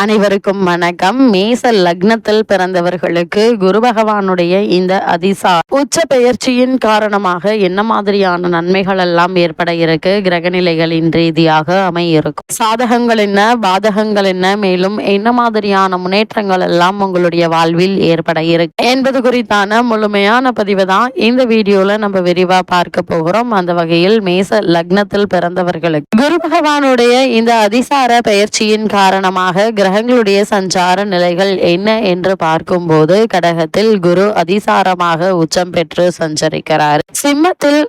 அனைவருக்கும் வணக்கம். மேச லக்னத்தில் பிறந்தவர்களுக்கு குரு பகவானுடைய இந்த அதிசா உச்ச பெயர்ச்சியின் காரணமாக என்ன மாதிரியான நன்மைகள் எல்லாம் ஏற்பட இருக்கு? கிரகநிலைகளின் ரீதியாக அமையிருக்கும். சாதகங்கள் என்ன? பாதகங்கள் என்ன? மேலும் என்ன மாதிரியான முன்னேற்றங்கள் எல்லாம் உங்களுடைய வாழ்வில் ஏற்பட இருக்கு? என்பது குறித்தான முழுமையான பதிவு தான் இந்த வீடியோல நம்ம விரிவா பார்க்க போகிறோம். அந்த வகையில் மேச லக்னத்தில் பிறந்தவர்களுக்கு குரு பகவானுடைய இந்த அதிசார பெயர்ச்சியின் காரணமாக கிரகங்களுடைய சஞ்சார நிலைகள் என்ன என்று பார்க்கும்போது கடகத்தில் குரு அதிசாரமாக உச்சம் பெற்று சஞ்சரிக்கிறார். சிம்மத்தில்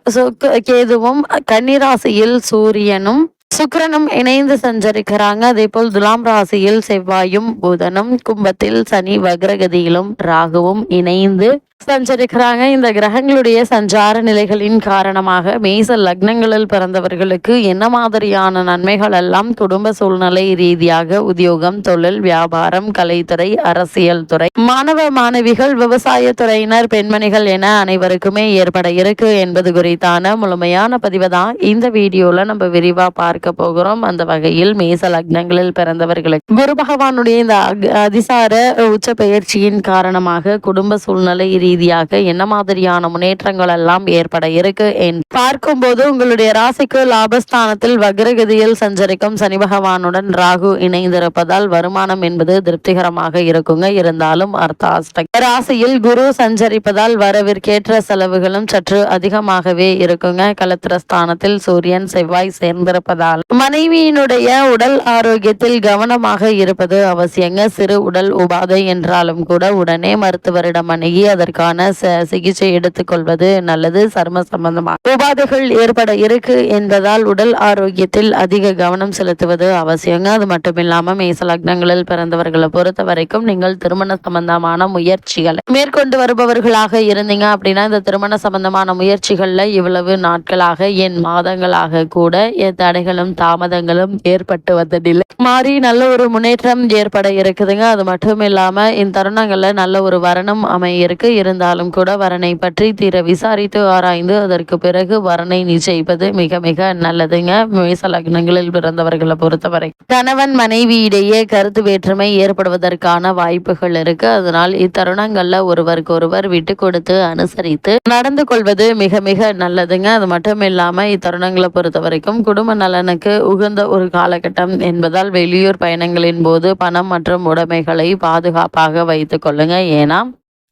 கேதுவும் கன்னிராசியில் சூரியனும் சுக்கிரனும் இணைந்து சஞ்சரிக்கிறாங்க. அதே போல் துலாம் ராசியில் செவ்வாயும் புதனும் கும்பத்தில் சனி வக்ரகதியிலும் ராகுவும் இணைந்து சஞ்சரிக்கிறாங்க. இந்த கிரகங்களுடைய சஞ்சார நிலைகளின் காரணமாக மேச லக்னங்களில் பிறந்தவர்களுக்கு என்ன மாதிரியான நன்மைகள் எல்லாம் குடும்ப சூழ்நிலை ரீதியாக உத்தியோகம் தொழில் வியாபாரம் கலைத்துறை அரசியல் துறை மாணவ மாணவிகள் விவசாய துறையினர் பெண்மணிகள் என அனைவருக்குமே ஏற்பட இருக்கு என்பது குறித்தான முழுமையான பதிவு தான் இந்த வீடியோல நம்ம விரிவா பார்க்க போகிறோம். அந்த வகையில் மேச லக்னங்களில் பிறந்தவர்களுக்கு குரு பகவானுடைய இந்த அதிசார உச்ச பெயர்ச்சியின் காரணமாக குடும்ப சூழ்நிலை ரீதியாக என்ன மாதிரியான முன்னேற்றங்கள் எல்லாம் ஏற்பட இருக்கு என்று பார்க்கும்போது உங்களுடைய ராசிக்கு லாபஸ்தானத்தில் வக்ரகதியில் சஞ்சரிக்கும் சனி பகவானுடன் ராகு இணைந்திருப்பதால் வருமானம் என்பது திருப்திகரமாக இருக்குங்க. இருந்தாலும் அர்த்தாஷ்ட ராசியில் குரு சஞ்சரிப்பதால் வரவிற்கேற்ற செலவுகளும் சற்று அதிகமாகவே இருக்குங்க. கலத்திரஸ்தானத்தில் சூரியன் செவ்வாய் சேர்ந்திருப்பதால். மனைவியினுடைய உடல் ஆரோக்கியத்தில் கவனமாக இருப்பது அவசியங்க. சிறு உடல் உபாதை என்றாலும் கூட உடனே மருத்துவரிடம் அணுகி அதற்கு அதற்கான சிகிச்சை எடுத்துக்கொள்வது நல்லது. சர்ம சம்பந்தமாக உபாதைகள் ஏற்பட இருக்கு என்பதால் உடல் ஆரோக்கியத்தில் அதிக கவனம் செலுத்துவது அவசியங்க. அது மட்டும் இல்லாம மேச லக்னங்களில் பிறந்தவர்களை பொறுத்த வரைக்கும் நீங்கள் திருமண சம்பந்தமான முயற்சிகளை மேற்கொண்டு வருபவர்களாக இருந்தீங்க அப்படின்னா இந்த திருமண சம்பந்தமான முயற்சிகள்ல இவ்வளவு நாட்களாக என் மாதங்களாக கூட என் தடைகளும் தாமதங்களும் ஏற்பட்டு வந்ததில்லை. மாறி நல்ல ஒரு முன்னேற்றம் ஏற்பட இருக்குதுங்க. அது மட்டும் இல்லாம இந்த தருணங்கள்ல நல்ல ஒரு வரணம் அமைய இருக்கு. இருந்தாலும் கூட வரனை பற்றி தீர விசாரித்து ஆராய்ந்து அதற்கு பிறகு வரனை நிச்சயிப்பது மிக மிக நல்லதுங்க. மேச லக்னங்களில் பிறந்தவர்களை பொறுத்தவரை கணவன் மனைவியிடையே கருத்து வேற்றுமை ஏற்படுவதற்கான வாய்ப்புகள் இருக்கு. அதனால் இத்தருணங்கள்ல ஒருவருக்கு ஒருவர் விட்டு கொடுத்து அனுசரித்து நடந்து கொள்வது மிக மிக நல்லதுங்க. அது மட்டும் இல்லாம இத்தருணங்களை பொறுத்த வரைக்கும் குடும்ப நலனுக்கு உகந்த ஒரு காலகட்டம் என்பதால் வெளியூர் பயணங்களின் போது பணம் மற்றும் உடைமைகளை பாதுகாப்பாக வைத்துக் கொள்ளுங்க. ஏன்னா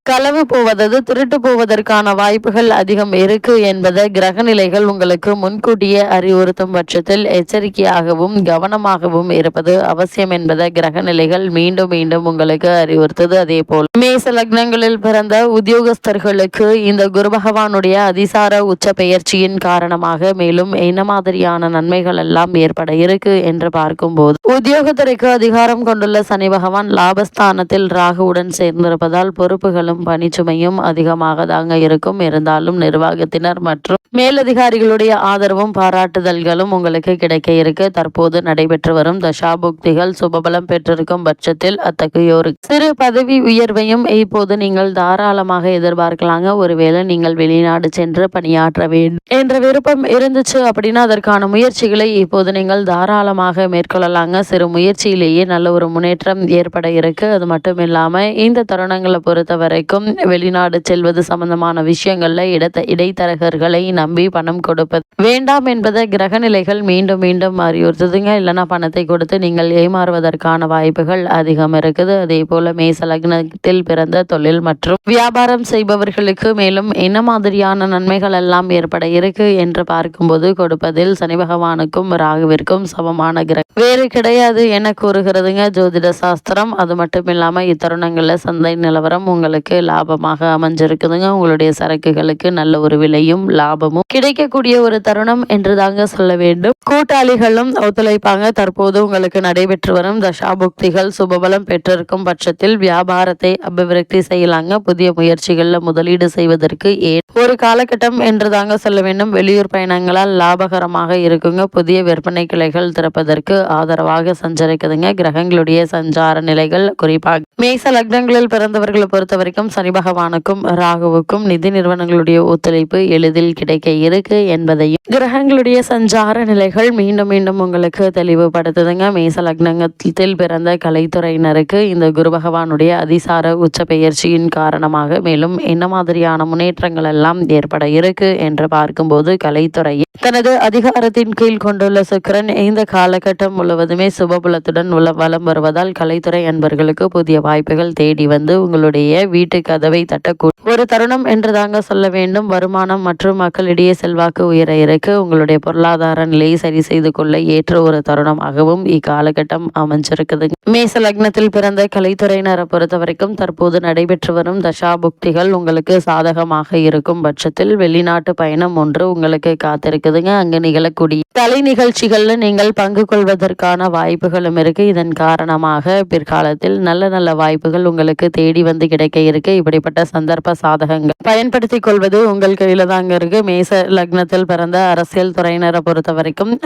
களவு போவதது திருட்டு போவதற்கான வாய்ப்புகள் அதிகம் இருக்கு என்பதை கிரகநிலைகள் உங்களுக்கு முன்கூட்டியே அறிவுறுத்தும் பட்சத்தில் எச்சரிக்கையாகவும் கவனமாகவும் இருப்பது அவசியம் என்பதை கிரகநிலைகள் மீண்டும் மீண்டும் உங்களுக்கு அறிவுறுத்தது. அதே போல் மேச லக்னங்களில் பிறந்த உத்தியோகஸ்தர்களுக்கு இந்த குரு பகவானுடைய அதிசார உச்ச பெயர்ச்சியின் காரணமாக மேலும் என்ன மாதிரியான நன்மைகள் எல்லாம் ஏற்பட இருக்கு என்று பார்க்கும்போது உத்தியோகத்துறைக்கு அதிகாரம் கொண்டுள்ள சனி பகவான் லாபஸ்தானத்தில் ராகுவுடன் சேர்ந்திருப்பதால் பொறுப்புகளும் பணிச்சுமையும் அதிகமாக தாங்க இருக்கும். இருந்தாலும் நிர்வாகத்தினர் மற்றும் மேலதிகாரிகளுடைய ஆதரவும் பாராட்டுதல்களும் உங்களுக்கு கிடைக்க இருக்கு. தற்போது நடைபெற்று வரும் தசாபுக்திகள் சுபபலம் பெற்றிருக்கும் பட்சத்தில் அத்தகையோருக்கு சிறு பதவி உயர்வையும் இப்போது நீங்கள் தாராளமாக எதிர்பார்க்கலாங்க. ஒருவேளை நீங்கள் வெளிநாடு சென்று பணியாற்ற வேண்டும் என்ற விருப்பம் இருந்துச்சு அப்படின்னா அதற்கான முயற்சிகளை இப்போது நீங்கள் தாராளமாக மேற்கொள்ளலாங்க. சிறு முயற்சியிலேயே நல்ல ஒரு முன்னேற்றம் ஏற்பட இருக்கு. அது மட்டும் இல்லாம இந்த தருணங்களை பொறுத்த வரைக்கும் வெளிநாடு செல்வது சம்பந்தமான விஷயங்கள்ல இடத்த இடைத்தரகர்களை நம்பி பணம் கொடுப்பது. வேண்டாம் என்பதை கிரகநிலைகள் மீண்டும் மீண்டும் அறிவுறுத்துதுங்க. இல்லைன்னா பணத்தை கொடுத்து நீங்கள் ஏமாறுவதற்கான வாய்ப்புகள் அதிகம் இருக்குது. அதே போல மேச லக்னத்தில் பிறந்த தொழில் மற்றும் வியாபாரம் செய்பவர்களுக்கு மேலும் என்ன மாதிரியான நன்மைகள் எல்லாம் ஏற்பட இருக்கு என்று பார்க்கும்போது கொடுப்பதில் சனி பகவானுக்கும் ராகுவிற்கும் சமமான கிரகம் வேறு கிடையாது என கூறுகிறதுங்க. ஜோதிட சாஸ்திரம் அது மட்டும் இல்லாம இத்தருணங்கள்ல சந்தை நிலவரம் உங்களுக்கு லாபமாக அமைஞ்சிருக்குதுங்க. உங்களுடைய சரக்குகளுக்கு நல்ல ஒரு விலையும் லாபமும் கிடைக்கக்கூடிய ஒரு தருணம் என்று தாங்க சொல்ல வேண்டும். கூட்டாளிகளும் ஒத்துழைப்பாங்க. தற்போது உங்களுக்கு நடைபெற்று வரும் தசாபுக்திகள் சுபபலம் பெற்றிருக்கும் பட்சத்தில் வியாபாரத்தை அபிவிருத்தி செய்யலாங்க. புதிய முயற்சிகள்ல முதலீடு செய்வதற்கு ஏன் ஒரு காலகட்டம் என்று தாங்க சொல்ல வேண்டும். வெளியூர் பயணங்களால் லாபகரமாக இருக்குங்க. புதிய விற்பனை கிளைகள் திறப்பதற்கு ஆதரவாக சஞ்சரிக்குதுங்க. கிரகங்களுடைய சஞ்சார நிலைகள் குறிப்பாக மேச லக்னங்களில் பிறந்தவர்களை பொறுத்த வரைக்கும் பொறுத்தவரைக்கும் சனி பகவானுக்கும் ராகுவுக்கும் நிதி நிறுவனங்களுடைய ஒத்துழைப்பு எளிதில் கிடைக்க இருக்கு என்பதையும் கிரகங்களுடைய சஞ்சார நிலைகள் மீண்டும் மீண்டும் உங்களுக்கு தெளிவுபடுத்துதுங்க. மேச லக்னத்தில் பிறந்த கலைத்துறையினருக்கு இந்த குரு பகவானுடைய அதிசார உச்ச பெயர்ச்சியின் காரணமாக மேலும் என்ன மாதிரியான முன்னேற்றங்கள் எல்லாம் ஏற்பட இருக்கு என்று பார்க்கும்போது கலைத்துறையில் தனது அதிகாரத்தின் கீழ் கொண்டுள்ள சுக்கிரன் இந்த காலகட்டம் முழுவதுமே சுபபுலத்துடன் உள்ள வலம் வருவதால் கலைத்துறை அன்பர்களுக்கு புதிய வாய்ப்புகள் தேடி வந்து உங்களுடைய வீட்டு கதவை தட்டக்கூடும் ஒரு தருணம் என்று தாங்க சொல்ல வேண்டும். வருமானம் மற்றும் மக்களிடையே செல்வாக்கு உயர இருக்கு. உங்களுடைய பொருளாதார நிலையை சரி செய்து கொள்ள ஏற்ற ஒரு தருணமாகவும் இக்காலகட்டம் அமைஞ்சிருக்குது மேச லக்னத்தில் பிறந்த கலைத்துறையினரை பொறுத்த வரைக்கும் தற்போது நடைபெற்று வரும் தசாபுக்திகள் உங்களுக்கு சாதகமாக இருக்கும் பட்சத்தில் வெளிநாட்டு பயணம் ஒன்று உங்களுக்கு காத்திருக்குதுங்க. அங்கு நிகழக்கூடிய கலை நிகழ்ச்சிகள்ல நீங்கள் பங்கு கொள்வதற்கான வாய்ப்புகளும் இருக்கு. இதன் காரணமாக பிற்காலத்தில் நல்ல நல்ல வாய்ப்புகள் உங்களுக்கு தேடி வந்து கிடைக்க இருக்கு. இப்படிப்பட்ட சந்தர்ப்ப சாதகங்கள். பயன்படுத்திக் கொள்வது உங்கள் கையில தாங்க இருக்கு. மேச லக்னத்தில் பிறந்த அரசியல் துறையினரை பொறுத்த வரைக்கும்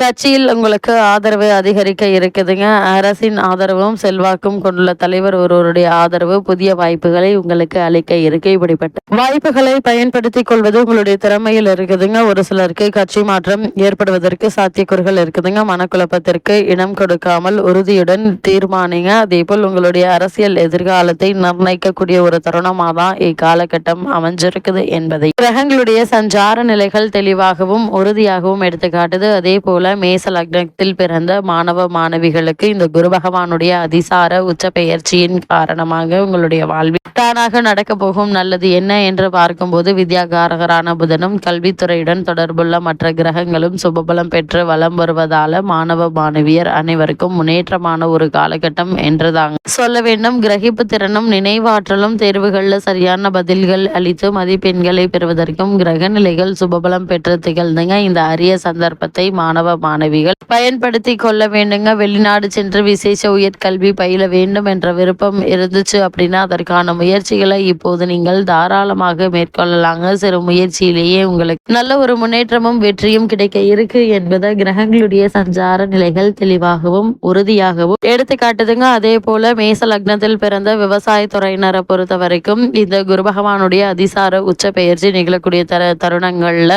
கட்சியில் உங்களுக்கு ஆதரவு அதிகரிக்க இருக்குதுங்க. அரசின் ஆதரவும் செல்வாக்கும் கொண்டுள்ள தலைவர் ஒருவருடைய ஆதரவு புதிய வாய்ப்புகளை உங்களுக்கு அளிக்க இருக்கு. இப்படிப்பட்ட வாய்ப்புகளை பயன்படுத்திக் கொள்வது உங்களுடைய திறமையில் இருக்குதுங்க. ஒரு சிலருக்கு கட்சி மாற்றம் ஏற்படுவதற்கு சாத்தியக்கூறுகள் இருக்குதுங்க. மனக்குழப்பத்திற்கு இடம் கொடுக்காமல் உறுதியுடன் தீர்மானிங்க. அதே போல் உங்களுடைய அரசியல் எதிர்காலத்தை நிர்ணயிக்கக்கூடிய ஒரு தருணமாக தான் இக்காலகட்டம் அமைஞ்சிருக்குது என்பதை. கிரகங்களுடைய சஞ்சார நிலைகள் தெளிவாகவும் உறுதியாகவும் எடுத்துக்காட்டுது. அதே போல மேச லக்னத்தில் பிறந்த மாணவ மாணவிகளுக்கு இந்த குரு பகவானுடைய அதிசார உச்ச பெயர்ச்சியின் காரணமாக உங்களுடைய வாழ்வில் தானாக நடக்க போகும் நல்லது என்ன என்று பார்க்கும்போது வித்யாகாரகரான புதனும் கல்வித்துறையுடன் தொடர்புள்ள மற்ற கிரகங்களும் சுபபலம் பெற்று வலம் வருவதால மாணவ மாணவியர் அனைவருக்கும் முன்னேற்றமான ஒரு காலகட்டம் என்றுதாங்க சொல்ல வேண்டும். கிரகிப்பு திறனும் நினைவாற்றலும் தேர்வுகளில் சரியான பதில்கள் அளித்து மதிப்பெண்களை பெறுவதற்கும் கிரக நிலைகள் சுபபலம் பெற்று திகழ்ந்துங்க. இந்த அரிய சந்தர்ப்பத்தை மாணவ மாணவிகள் பயன்படுத்தி கொள்ள வேண்டுங்க. வெளிநாடு சென்று விசேஷ உயர்கல்வி பயில வேண்டும் என்ற விருப்பம் இருந்துச்சு அப்படின்னா அதற்கான முயற்சிகளை இப்போது நீங்கள் தாராளமாக மேற்கொள்ளலாங்க. சிறு முயற்சியிலேயே உங்களுக்கு நல்ல ஒரு முன்னேற்றமும் வெற்றியும் கிடைக்க இருக்கு என்பதை கிரகங்களுடைய சஞ்சார நிலைகள் தெளிவாகவும் உறுதியாகவும் எடுத்து காட்டுதுங்க. அதே போல மேச லக்னத்தில் பிறந்த விவசாய துறையினரை பொறுத்த வரைக்கும் இந்த குரு பகவானுடைய அதிசார உச்ச பெயர்ச்சி நிகழக்கூடிய தர தருணங்கள்ல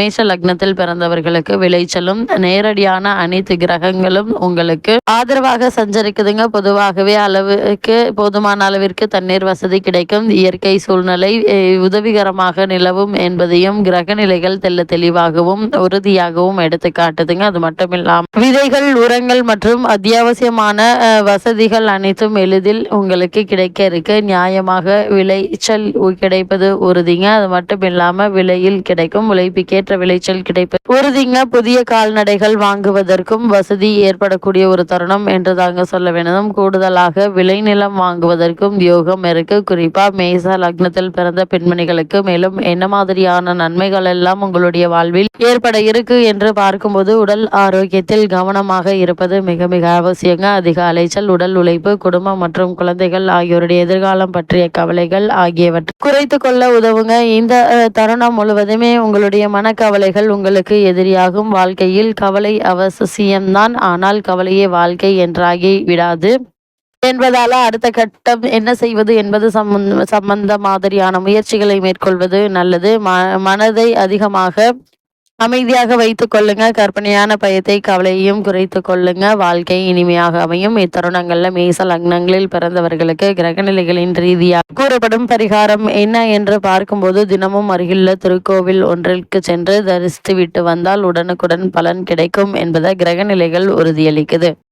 மேச மேஷ லக்னத்தில் பிறந்தவர்களுக்கு விளைச்சலும் நேரடியான அனைத்து கிரகங்களும் உங்களுக்கு ஆதரவாக சஞ்சரிக்குதுங்க. பொதுவாகவே அளவுக்கு போதுமான அளவிற்கு தண்ணீர் வசதி கிடைக்கும். இயற்கை சூழ்நிலை உதவிகரமாக நிலவும் என்பதையும் கிரக நிலைகள் தெல்ல தெளிவாகவும் உறுதியாகவும் எடுத்து காட்டுதுங்க அது மட்டும் இல்லாமல் விதைகள் உரங்கள் மற்றும் அத்தியாவசியமான வசதிகள் அனைத்தும் எளிதில் உங்களுக்கு கிடைக்க இருக்கு. நியாயமாக விளைச்சல் கிடைப்பது உறுதிங்க. அது மட்டும் இல்லாம விலையில் கிடைக்கும். உழைப்புக்கேற்ற விளைச்சல் கிடைப்பது உறுதிங்க. புதிய கால்நடைகள் வாங்குவதற்கும் வசதி ஏற்படக்கூடிய ஒரு தருணம் என்று தாங்க சொல்ல வேண்டும் கூடுதலாக விளைநிலம் வாங்குவதற்கும் யோகம் இருக்கு குறிப்பா மேச லக்னத்தில் பிறந்த பெண்மணிகளுக்கு மேலும் என்ன மாதிரியான நன்மைகள் எல்லாம் உங்களுடைய வாழ்வில் ஏற்பட இருக்கு என்று பார்க்கும்போது உடல் ஆரோக்கியத்தில் கவனமாக இருப்பது மிக மிக அவசியங்க. அதிக அலைச்சல் உடல் உழைப்பு குடும்பம் மற்றும் குழந்தைகள் ஆகியோருடைய எதிர்காலம் பற்றிய கவலைகள் ஆகியவற்றை குறைத்து கொள்ள உதவுங்க. இந்த தருணம் முழுவதுமே உங்களுடைய மனக்கவலைகள் உங்களுக்கு எதிரியாகும். வாழ்க்கையில் கவலை அவசியம்தான் ஆனால் கவலையே வாழ்க்கை என்றாகி விடாது. என்பதால அடுத்த கட்டம் என்ன செய்வது என்பது சம்பந்த சம்பந்த மாதிரியான முயற்சிகளை மேற்கொள்வது நல்லது. மனதை அதிகமாக அமைதியாக வைத்துக் கொள்ளுங்க. கற்பனையான பயத்தை கவலையையும் குறைத்து கொள்ளுங்க. வாழ்க்கை இனிமையாக அமையும். இத்தருணங்கள்ல மேச லக்னங்களில் பிறந்தவர்களுக்கு கிரகநிலைகளின் ரீதியாக கூறப்படும் பரிகாரம் என்ன என்று பார்க்கும்போது தினமும் அருகிலுள்ள திருக்கோவில் ஒன்றிற்கு சென்று தரிசித்து விட்டு வந்தால் உடனுக்குடன் பலன் கிடைக்கும் என்பதை கிரகநிலைகள் உறுதியளிக்குது.